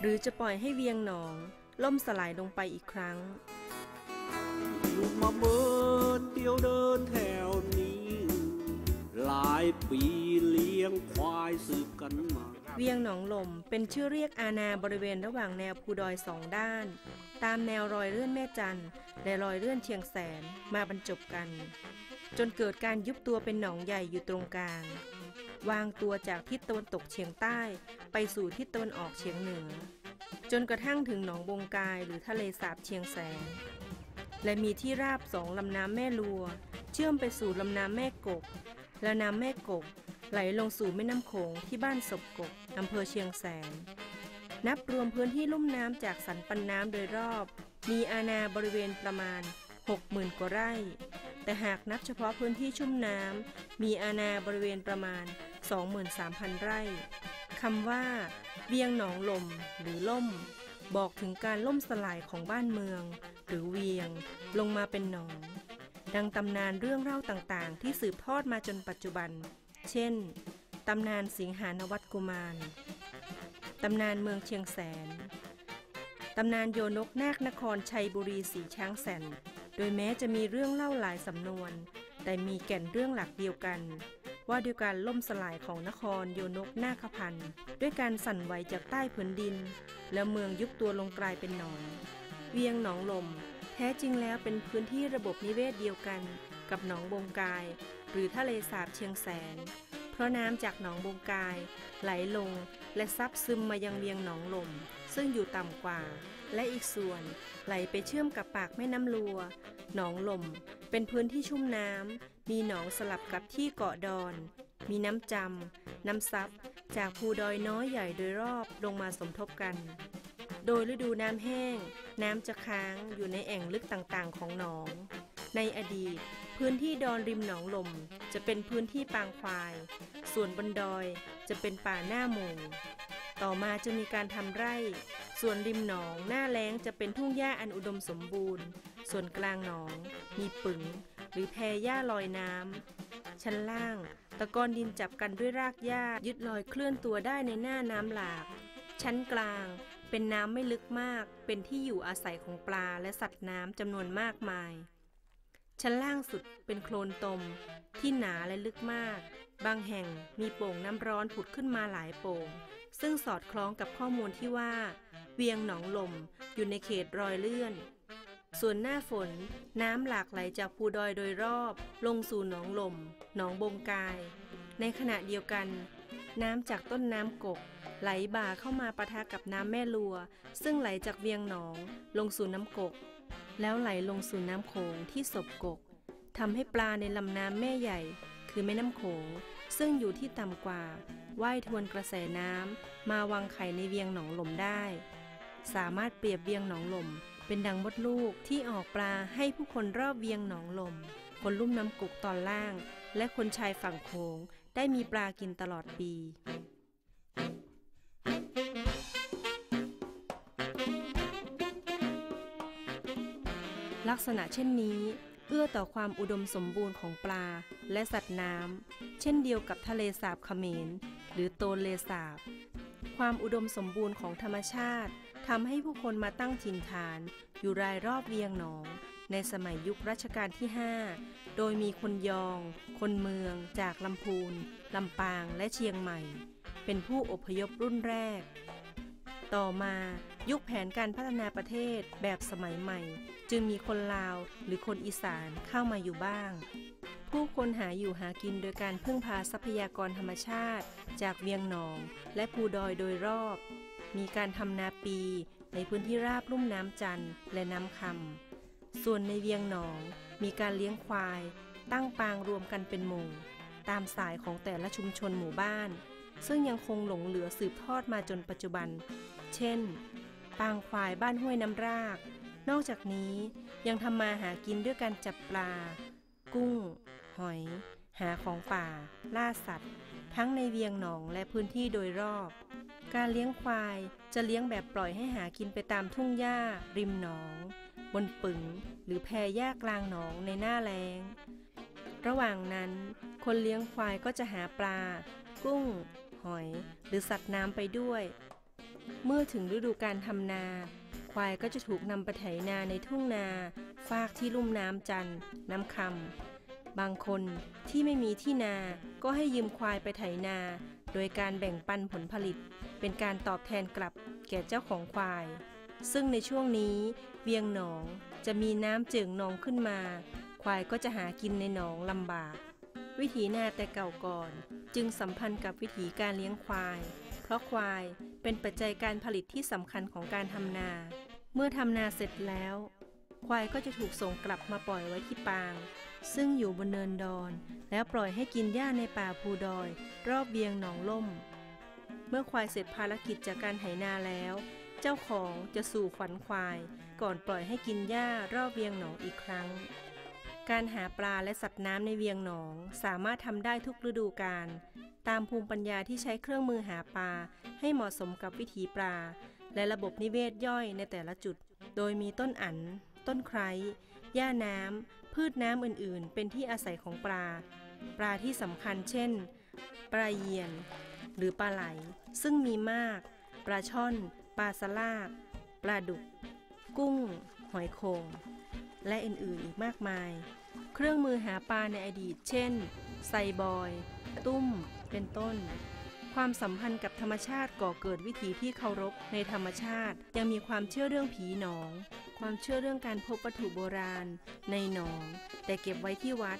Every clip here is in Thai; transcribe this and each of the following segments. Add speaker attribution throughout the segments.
Speaker 1: หรือจะปล่อยให้เวียงหนองล่มสลายลงไปอีกครั้งลุก
Speaker 2: มาเบิดเดียวเดินแถวนี้ หลายปีเลี้ยงควายสืบกันมา
Speaker 1: เวียงหนองลมเป็นชื่อเรียกอาณาบริเวณระหว่างแนวภูดอยสองด้าน ตามแนวรอยเลื่อนแม่จันและรอยเลื่อนเชียงแสนมาบรรจบกัน จนเกิดการยุบตัวเป็นหนองใหญ่อยู่ตรงกลาง วางตัวจากทิศตะวันตกเฉียงใต้ ไปสู่ทิศตะวันออกเฉียงเหนือ จนกระทั่งถึงหนองบงกายหรือทะเลสาบเชียงแสน และมีที่ราบสองลำน้ำแม่ลัว เชื่อมไปสู่ลำน้ำแม่กกและน้ำแม่กกไหลลงสู่แม่น้ำโขงที่บ้านศพกกอำเภอเชียงแสน นับรวมพื้นที่ลุ่มน้ำจากสันปันน้ำโดยรอบ มีอาณาบริเวณประมาณ 60,000 กว่าไร่ แต่หากนับเฉพาะพื้นที่ชุ่มน้ำมีอาณาบริเวณประมาณ 23,000 ไร่คำว่าเวียงหนองลมหรือล่ม บอกถึงการล่มสลายของบ้านเมือง หรือเวียงลงมาเป็นหนอง ดังตำนานเรื่องเล่าต่างๆ ที่สืบทอดมาจนปัจจุบัน เช่น ตำนานสิงหานวัตกุมาร ตำนานเมืองเชียงแสน ตำนานโยนกนาคนครชัยบุรีสีช้างแสน โดยแม้จะมีเรื่องเล่าหลายสำนวน แต่มีแก่นเรื่องหลักเดียวกัน ว่าด้วยการล่มสลายของนครโยนกนาคพันธ์ด้วยการสั่นไหวจากใต้ผืนดิน และเมืองยุบตัวลงกลายเป็นหนองเวียงหนองลม แท้จริงแล้วเป็นพื้นที่ระบบนิเวศเดียวกัน กับหนองบงกาย หรือทะเลสาบเชียงแสน เพราะน้ำจากหนองบงกาย ไหลลงและซับซึมมายังเวียงหนองลม ซึ่งอยู่ต่ำกว่า และอีกส่วนไหลไปเชื่อมกับปากแม่น้ำลัว หนองลม เป็นพื้นที่ชุ่มน้ำ มีหนองสลับกับที่เกาะดอน มีน้ำจำ น้ำซับ จากภูดอยน้อยใหญ่โดยรอบลงมาสมทบกัน โดยฤดูน้ำแห้ง น้ำจะค้างอยู่ในแอ่งลึกต่างๆ ของหนอง ในอดีต พื้นที่ดอนริมหนองลม จะเป็นพื้นที่ปางควาย ส่วนบนดอยจะเป็นป่าหน้าหมู่ต่อมาจะมีการทำไร่ ส่วนริมหนองหน้าแล้งจะเป็นทุ่งหญ้าอันอุดมสมบูรณ์ ส่วนกลางหนอง มีปึงหรือแพหญ้าลอยน้ำ ชั้นล่าง ตะกอนดินจับกันด้วยรากหญ้ายึดลอยเคลื่อนตัวได้ในหน้าน้ำหลาก ชั้นกลาง เป็นน้ำไม่ลึกมาก เป็นที่อยู่อาศัยของปลาและสัตว์น้ำจำนวนมากมาย ชั้นล่างสุดเป็นโคลนตม ที่หนาและลึกมาก บางแห่งมีโป่งน้ำร้อนผุดขึ้นมาหลายโป่ง ซึ่งสอดคล้องกับข้อมูลที่ว่า เวียงหนองลม อยู่ในเขตรอยเลื่อน ส่วนหน้าฝน น้ำหลากไหลจากภูดอยโดยรอบ ลงสู่หนองลม หนองบงกาย ในขณะเดียวกัน น้ำจากต้นน้ำกก ไหลบ่าเข้ามาปะทะกับน้ำแม่ลัว ซึ่งไหลจากเวียงหนอง ลงสู่น้ำกก แล้วไหลลงสู่น้ำโขงที่ศพกกทำให้ปลาในลำน้ำแม่ใหญ่ คือแม่น้ำโขง ซึ่งอยู่ที่ต่ำกว่าว่ายทวนกระแสน้ำ มาวางไข่ในเวียงหนองลมได้ สามารถเปรียบเวียงหนองลม เป็นดังมดลูกที่ออกปลาให้ผู้คนรอบเวียงหนองลม คนลุ่มน้ำกุกตอนล่าง และคนชายฝั่งโขงได้มีปลากินตลอดปีลักษณะเช่นนี้เอื้อต่อความอุดมสมบูรณ์ของปลาและสัตว์น้ำ เช่นเดียวกับทะเลสาบเขมร หรือโตนเลสาบ ความอุดมสมบูรณ์ของธรรมชาติ ทำให้ผู้คนมาตั้งถิ่นฐาน อยู่รายรอบเวียงหนอง ในสมัยยุครัชกาลที่ 5 โดยมีคนยอง คนเมือง จากลำพูนลำปางและเชียงใหม่ เป็นผู้อพยพรุ่นแรก ต่อมายุคแผนการพัฒนาประเทศแบบสมัยใหม่ จึงมีคนลาวหรือคนอีสานเข้ามาอยู่บ้าง ผู้คนหาอยู่หากินโดยการพึ่งพาทรัพยากรธรรมชาติ จากเวียงหนอง และภูดอยโดยรอบ มีการทำนาปีในพื้นที่ราบลุ่มน้ำจันทร์และน้ำคำส่วนในเวียงหนอง มีการเลี้ยงควาย ตั้งปางรวมกันเป็นหมู่ ตามสายของแต่ละชุมชนหมู่บ้าน ซึ่งยังคงหลงเหลือสืบทอดมาจนปัจจุบัน เช่น ปางควายบ้านห้วยน้ำราก นอกจากนี้ยังทำมาหากินด้วยการจับปลา กุ้ง หอย หาของป่า ล่าสัตว์ ทั้งในเวียงหนองและพื้นที่โดยรอบ การเลี้ยงควายจะเลี้ยงแบบปล่อยให้หากินไปตามทุ่งหญ้า ริมหนอง บนปึงหรือแพหญ้ากลางหนองในหน้าแล้ง ระหว่างนั้น คนเลี้ยงควายก็จะหาปลา กุ้ง หอย หรือสัตว์น้ำไปด้วย เมื่อถึงฤดูการทำนา ควายก็จะถูกนำไปไถนาในทุ่งนาฟากที่ลุ่มน้ำจันน้ำคำบางคนที่ไม่มีที่นาก็ให้ยืมควายไปไถนา โดยการแบ่งปันผลผลิต เป็นการตอบแทนกลับแก่เจ้าของควาย ซึ่งในช่วงนี้เวียงหนองจะมีน้ำเจิ่งนองขึ้นมา ควายก็จะหากินในหนองลำบาก วิถีนาแต่เก่าก่อน จึงสัมพันธ์กับวิถีการเลี้ยงควาย เพราะควายเป็นปัจจัยการผลิตที่สำคัญของการทำนา เมื่อทำนาเสร็จแล้ว ควายก็จะถูกส่งกลับมาปล่อยไว้ที่ปาง ซึ่งอยู่บนเนินดอน แล้วปล่อยให้กินหญ้าในป่าภูดอย รอบเวียงหนองล่ม เมื่อควายเสร็จภารกิจจากการไถนาแล้ว เจ้าของจะสู่ขวัญควาย ก่อนปล่อยให้กินหญ้ารอบเวียงหนองอีกครั้ง การหาปลาและสัตว์น้ำในเวียงหนอง สามารถทำได้ทุกฤดูกาลตามภูมิปัญญาที่ใช้เครื่องมือหาปลา ให้เหมาะสมกับวิถีปลา และระบบนิเวศย่อยในแต่ละจุด โดยมีต้นอัน ต้นไคร้หญ้าน้ำ พืชน้ำอื่นๆ เป็นที่อาศัยของปลา ปลาที่สำคัญเช่น ปลาเยียน หรือปลาไหล ซึ่งมีมาก ปลาช่อน ปลาสลากปลาดุก กุ้ง หอยโขงและอื่นๆอีกมากมาย เครื่องมือหาปลาในอดีต เช่น ไซบอย ตุ้ม เป็นต้น ความสัมพันธ์กับธรรมชาติก่อเกิดวิถีที่เคารพในธรรมชาติ ยังมีความเชื่อเรื่องผีหนอง ความเชื่อเรื่องการพบวัตถุโบราณ ในหนอง แต่เก็บไว้ที่วัด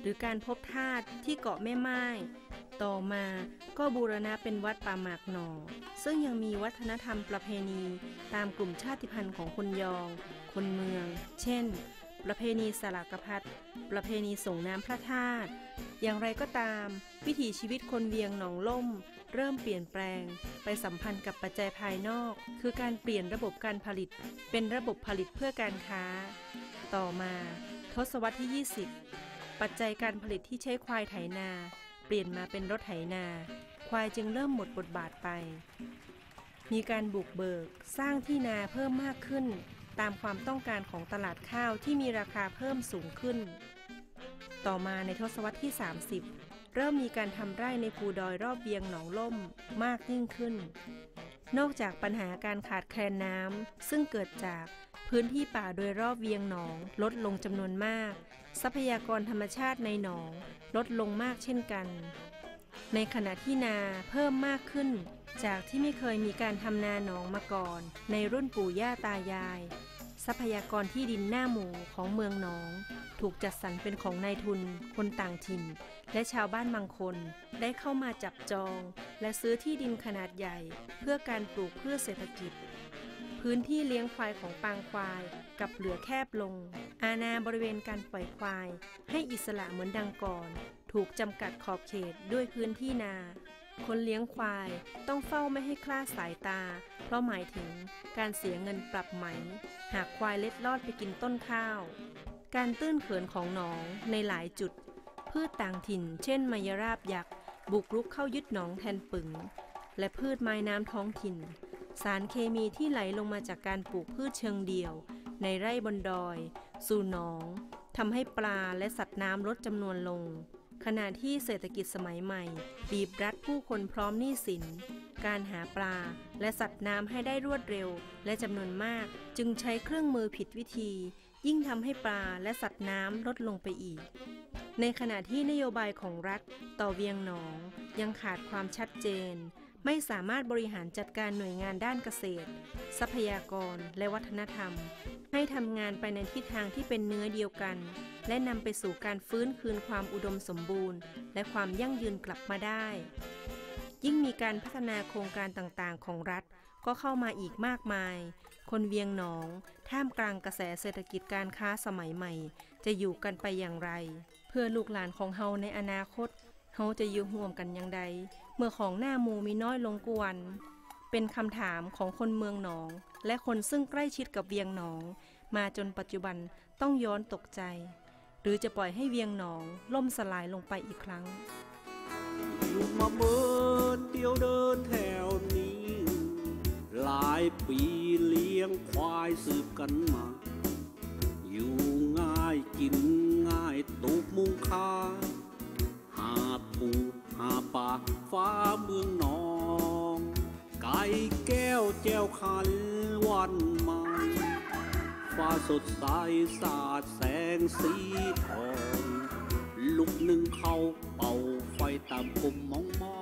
Speaker 1: หรือการพบธาตุที่เกาะแม่ไม้ต่อมาก็บูรณะเป็นวัดป่าหมากหนอ ซึ่งยังมีวัฒนธรรมประเพณีตามกลุ่มชาติพันธุ์ของคนยอง คนเมือง เช่น ประเพณีสลากพัดประเพณีส่งน้ำพระธาตุ อย่างไรก็ตาม วิถีชีวิตคนเวียงหนองล่ม เริ่มเปลี่ยนแปลง ไปสัมพันธ์กับปัจจัยภายนอก คือการเปลี่ยนระบบการผลิต เป็นระบบผลิตเพื่อการค้า ต่อมา ทศวรรษที่ 20 ปัจจัยการผลิตที่ใช้ควายไถนา เปลี่ยนมาเป็นรถไถนา ควายจึงเริ่มหมดบทบาทไป มีการบุกเบิก สร้างที่นาเพิ่มมากขึ้น ตามความต้องการของตลาดข้าวที่มีราคาเพิ่มสูงขึ้น ต่อมาในทศวรรษที่ 30 เริ่มมีการทำไร่ในภูดอยรอบเวียงหนองล่มมากยิ่งขึ้น นอกจากปัญหาการขาดแคลนน้ำซึ่งเกิดจากพื้นที่ป่าโดยรอบเวียงหนองลดลงจำนวนมาก ทรัพยากรธรรมชาติในหนองลดลงมากเช่นกัน ในขณะที่นาเพิ่มมากขึ้น จากที่ไม่เคยมีการทำนาหนองมาก่อน ในรุ่นปู่ย่าตายาย ทรัพยากรที่ดินหน้าหมู่ของเมืองหนอง ถูกจัดสรรเป็นของนายทุน คนต่างถิ่น และชาวบ้านบางคน ได้เข้ามาจับจอง และซื้อที่ดินขนาดใหญ่ เพื่อการปลูกพืชเศรษฐกิจ พื้นที่เลี้ยงควายของปางควายกับเหลือแคบลง อาณาบริเวณการปล่อยควาย ให้อิสระเหมือนดังก่อน ถูกจำกัดขอบเขตด้วยพื้นที่นา คนเลี้ยงควายต้องเฝ้าไม่ให้คลาดสายตา เพราะหมายถึงการเสียเงินปรับไหม หากควายเล็ดลอดไปกินต้นข้าว การตื้นเขินของหนองในหลายจุด พืชต่างถิ่น เช่นมายราบยักษ์บุกรุกเข้ายึดหนองแทนปึง และพืชไม้น้ำท้องถิ่น สารเคมีที่ไหลลงมาจากการปลูกพืชเชิงเดี่ยว ในไร่บนดอย สู่หนองทำให้ปลาและสัตว์น้ำลดจำนวนลง ขณะที่เศรษฐกิจสมัยใหม่ บีบรัดผู้คนพร้อมหนี้สิน การหาปลาและสัตว์น้ำให้ได้รวดเร็ว และจำนวนมากจึงใช้เครื่องมือผิดวิธี ยิ่งทำให้ปลาและสัตว์น้ำลดลงไปอีก ในขณะที่นโยบายของรัฐต่อเวียงหนองยังขาดความชัดเจน ไม่สามารถบริหารจัดการหน่วยงานด้านเกษตร ทรัพยากร และวัฒนธรรม ให้ทำงานไปในทิศทางที่เป็นเนื้อเดียวกัน และนำไปสู่การฟื้นคืนความอุดมสมบูรณ์ และความยั่งยืนกลับมาได้ ยิ่งมีการพัฒนาโครงการต่างๆ ของรัฐก็เข้ามาอีกมากมาย คนเวียงหนอง ท่ามกลางกระแสเศรษฐกิจการค้าสมัยใหม่ จะอยู่กันไปอย่างไร เพื่อลูกหลานของเฮาในอนาคต เฮาจะอยู่ห่วมกันอย่างใด มื่อของหน้ามูมีน้อยลงกวน เป็นคำถามของคนเมืองหนอง และคนซึ่งใกล้ชิดกับเวียงหนอง มาจนปัจจุบันต้องย้อนตกใจ หรือจะปล่อยให้เวียงหนองล่มสลายลงไปอีกครั้ง
Speaker 2: อยู่มาเมินเที่ยวเดินแถวนี้ หลายปีเลี้ยงควายสืบกันมา อยู่ง่ายกินง่ายตูบมุงคาหาฟ้าเมืองนอง ไก่แก้วแจ้วขันวันใหม่ฟ้าสดใสสาดแสงสีทอง ลุกหนึ่งเข้าเป่าไฟตามคุมมองมอง